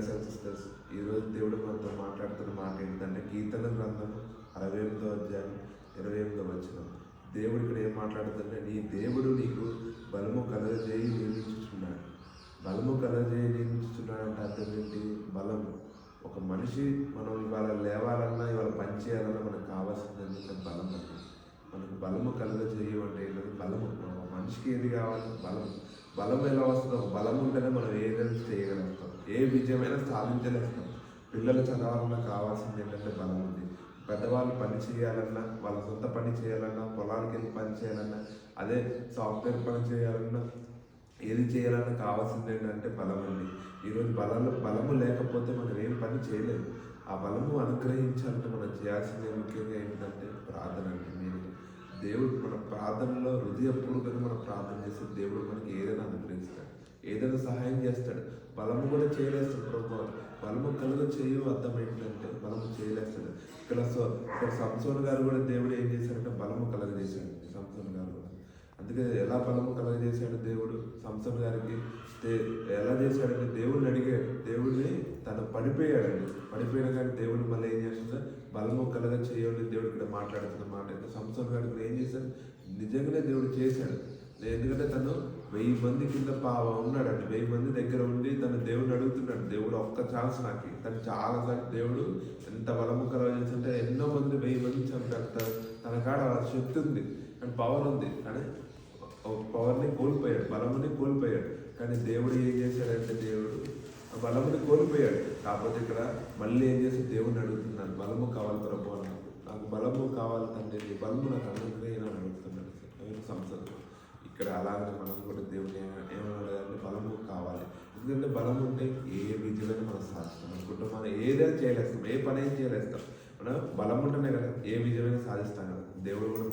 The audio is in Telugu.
బ్రదర్స్ అండ్ సిస్టర్స్ ఈరోజు దేవుడు మనతో మాట్లాడుతున్న మాట ఏంటంటే కీర్తన గ్రంథం అరవై ఎనిమిదో అధ్యాయం ఇరవై ఎనిమిదో వచ్చిన దేవుడు ఇక్కడ ఏం మాట్లాడుతుంటే నీ దేవుడు నీకు బలము కలగజేయి నియమించుచున్నాడు. బలము కలగజేయి నియమించుచున్నాడు అంటే అర్థం ఏంటి? బలము. ఒక మనిషి మనం ఇవాళ లేవాలన్నా ఇవాళ పని చేయాలన్నా మనకు కావాల్సింది ఏంటంటే బలం అండి మనకు బలము కలగజేయు అంటే ఏంటంటే బలము. మనిషికి ఏది కావాలి? బలం బలం ఎలా వస్తుందో బలం ఉంటేనే మనం ఏదైనా చేయగలుగుతాం. ఏ విజయమైనా సాధించలేస్తాం. పిల్లలు చదవాలన్నా కావాల్సింది ఏంటంటే బలం ఉంది. పెద్దవాళ్ళు పని చేయాలన్నా వాళ్ళ సొంత పని చేయాలన్నా పొలానికి వెళ్ళి పని చేయాలన్నా అదే సాఫ్ట్వేర్ పని చేయాలన్నా ఏది చేయాలన్నా కావాల్సింది ఏంటంటే బలం అండి ఈరోజు బలం బలము లేకపోతే మనం ఏం పని చేయలేము. ఆ బలము అనుగ్రహించాలంటే మనం చేయాల్సింది ముఖ్యంగా ఏంటంటే ప్రార్థన అండి మీరు. దేవుడు మన ప్రార్థనలో హృదయపూర్వకంగా మనం ప్రార్థన చేస్తే దేవుడు మనకి ఏదైనా అనుగ్రహిస్తాడు. ఏదైనా సహాయం చేస్తాడు. బలము కూడా చేయలేస్తాడు ప్రభు. బలము కలుగు చేయు అర్థం ఏంటంటే బలము చేయలేస్తాడు. ఇక్కడ సో ఇక్కడ సంసోన్ గారు కూడా దేవుడు ఏం చేశాడంటే బలము కలుగజేశాడు. సంసోన్ గారు కూడా. అందుకే ఎలా బలము కలగజేశాడు దేవుడు? సంసం గారికి ఎలా చేశాడంటే దేవుడిని అడిగాడు. దేవుడిని తను పడిపోయాడండి. పడిపోయిన కానీ దేవుడు మళ్ళీ ఏం చేస్తుందో బలము కలగ చేయండి దేవుడు ఇక్కడ మాట్లాడుతున్న మాట. అయితే సంసం గారికి ఏం చేశాడు నిజంగానే దేవుడు చేశాడు. ఎందుకంటే తను వెయ్యి మంది కింద పావ ఉన్నాడండి. వెయ్యి మంది దగ్గర ఉండి తను దేవుడిని అడుగుతున్నాడు. దేవుడు ఒక్క ఛాన్స్ నాకు తను చాలా దేవుడు ఎంత బలము కలగజేస్తుంటే ఎన్నో మంది వెయ్యి మంది చంపేస్తారు తన- కాడ శక్తి ఉంది. అండ్ పవర్ ఉంది. కానీ పవర్ని కోల్పోయాడు బలముని కోల్పోయాడు. కానీ దేవుడు ఏం చేశాడంటే దేవుడు ఆ బలముని కోల్పోయాడు. కాకపోతే ఇక్కడ మళ్ళీ ఏం చేసి దేవుడిని అడుగుతున్నాను బలము కావాలి ప్రభు అన్నాడు. నాకు బలము కావాలి తండ్రి నీ బలము నాకు అనుగ్రహం అని అడుగుతున్నాడు. ఎవరు సంస్థలు ఇక్కడ అలాగే మనం కూడా దేవుని ఏమన్నాడు అంటే బలము కావాలి. ఎందుకంటే బలం ఉంటే ఏ విజయమైనా మనం సాధిస్తాం. మన మనం ఏదైనా చేయలేస్తాం ఏ పని ఏం చేయలేస్తాం. మనం బలం ఉంటేనే కదా ఏ విజయమైనా సాధిస్తాం కదా. దేవుడు కూడా